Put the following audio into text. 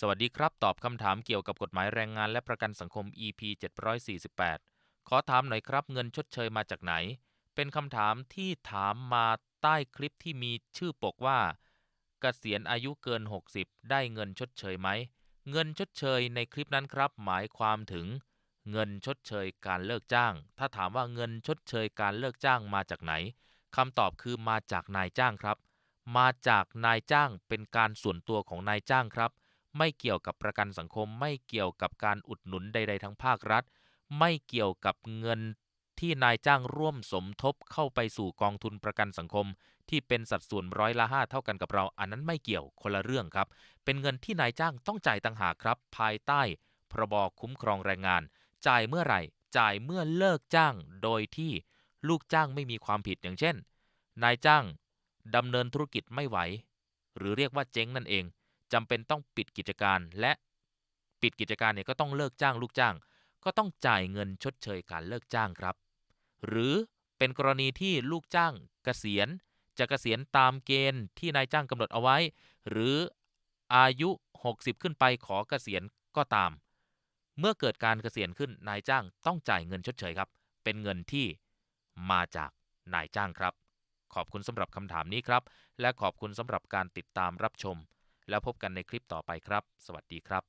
สวัสดีครับ ตอบคำถามเกี่ยวกับกฎหมายแรงงานและประกันสังคม EP 748 ขอถามหน่อยครับ เงินชดเชยมาจากไหน เป็นคำถามที่ถามมาใต้คลิปที่มีชื่อปกว่า เกษียณอายุเกิน 60 ได้เงินชดเชยไหม เงินชดเชยในคลิปนั้นครับ หมายความถึง เงินชดเชยการเลิกจ้าง ถ้าถามว่าเงินชดเชยการเลิกจ้างมาจากไหนคำตอบคือมาจากนายจ้างครับ มาจากนายจ้างเป็นการส่วนตัวของนายจ้างครับ ไม่เกี่ยวกับประกันสังคม ไม่เกี่ยวกับการอุดหนุนใด ๆ ทั้งภาครัฐ ไม่เกี่ยวกับเงินที่นายจ้างร่วมสมทบเข้าไปสู่กองทุนประกันสังคม ที่เป็นสัดส่วนร้อยละห้าเท่ากันกับเรา อันนั้นไม่เกี่ยวคนละเรื่องครับ เป็นเงินที่นายจ้างต้องจ่ายต่างหากครับ ภายใต้ พรบคุ้มครองแรงงาน จ่ายเมื่อไหร่ จ่ายเมื่อเลิกจ้าง โดยที่ลูกจ้างไม่มีความผิดอย่างเช่น นายจ้างดำเนินธุรกิจไม่ไหว หรือเรียกว่าเจ๊งนั่นเอง จำเป็นต้องปิดกิจการ และปิดกิจการเนี่ยก็ต้องเลิกจ้างลูกจ้าง ก็ต้องจ่ายเงินชดเชยการเลิกจ้างครับ หรือเป็นกรณีที่ลูกจ้างเกษียณจะเกษียณตามเกณฑ์ที่นายจ้างกำหนดเอาไว้ หรืออายุ 60 ขึ้นไปขอเกษียณก็ตาม เมื่อเกิดการเกษียณขึ้นนายจ้างต้องจ่ายเงินชดเชยครับ เป็นเงินที่มาจากนายจ้างครับ ขอบคุณสำหรับคำถามนี้ครับ และขอบคุณสำหรับการติดตามรับชม แล้วพบกันในคลิปต่อไปครับ สวัสดีครับ